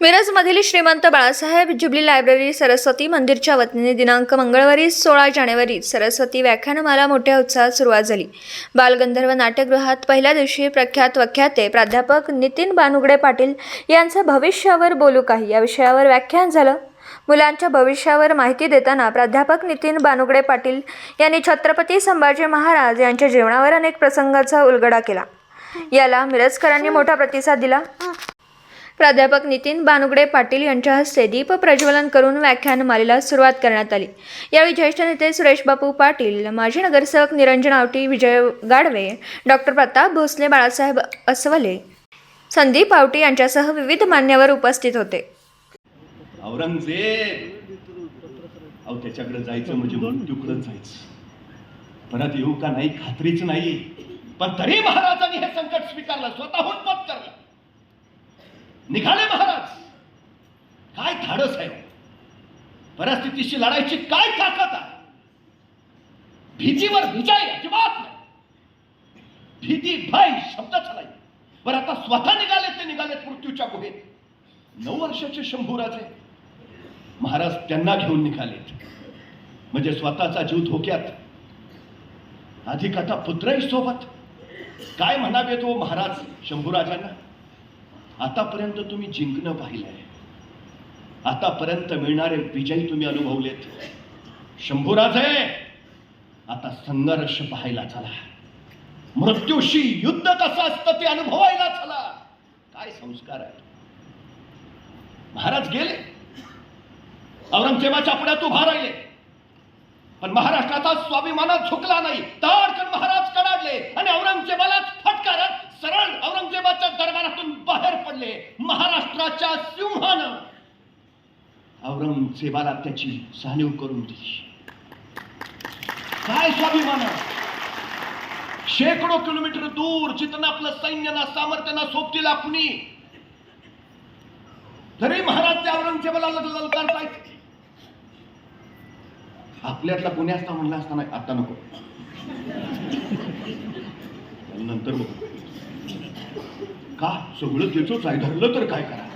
मिरजमधील श्रीमंत Balasaheb jubilee library Saraswati मंदिरच्या वतीने दिनांक मंगळवारी सोळा जानेवारी सरस्वती व्याख्यानमाला मोठ्या उत्साहात सुरुवात झाली. बालगंधर्व नाट्यगृहात पहिल्या दिवशी प्रख्यात वख्याते प्राध्यापक नितीन बानुगडे पाटील यांचं भविष्यावर बोलू काही या विषयावर व्याख्यान झालं. मुलांच्या भविष्यावर माहिती देताना प्राध्यापक नितीन बानुगडे पाटील यांनी छत्रपती संभाजी महाराज यांच्या जीवनावर अनेक प्रसंगाचा उलगडा केला. याला मिरजकरांनी मोठा प्रतिसाद दिला. प्राध्यापक नितीन बानुगडे पाटील यांच्या हस्ते दीप प्रज्वलन करून व्याख्यानमालेला सुरुवात करण्यात आली. यावेळी ज्येष्ठ नेते सुरेश बापू पाटील माजी नगरसेवक निरंजन आवटी विजय गाडवे डॉक्टर प्रताप भोसले बाळासाहेब अस्वले संदीप आवटी यांच्यासह विविध मान्यवर उपस्थित होते. औरंगजेब! त्याच्याकडे जायचं म्हणजे मृत्यूकडे जायचं. परत येऊ का नाही खात्रीच नाही. पण तरी महाराजांनी हे संकट स्वीकारलं स्वतःहून पत्करलं निघाले महाराज. काय धाडस आहे हो? परिस्थितीशी लढायची काय ताकद आहे? भीतीवर विजय अजिबात नाही. भीती भय शब्द नाही बरं आता स्वतः निघालेत ते निघालेत मृत्यूच्या गुहेत. नऊ वर्षाचे शंभूराजे महाराज त्यांना घेऊन निघालेत म्हणजे स्वतःचा जीव धोक्यात. अधिक आता पुत्रही सोबत. काय म्हणावे तो महाराज शंभूराजांना? आतापर्यंत तुम्ही जिंकणं पाहिलंय. आतापर्यंत मिळणारे विजय तुम्ही अनुभवलेत. शंभूराजे आता संघर्ष पाहायला चला. मृत्यूशी युद्ध कसं असतं ते अनुभवायला चला. काय संस्कार आहे महाराज गेले. औरंगजेबाच्या पुण्यात उभा राहिले. पण महाराष्ट्राचा स्वाभिमानात झुकला नाही. ताडकन महाराज कडाडले. पडले महाराष्ट्राच्या सिंहानं. औरंगजेबाला त्याची जाणीव करून दिली. काय स्वाभिमान? शेकडो किलोमीटर दूर जिथं आपलं सैन्य ना सामर्थ्य ना सोबतील कुणी? तरी महाराज त्या औरंगजेबाला ललकारतायत. आपल्यातला कोणी असता म्हणला असता नाही आता नको. नंतर बघू. का? सगळं त्याचंच आहे. धरलं तर काय करा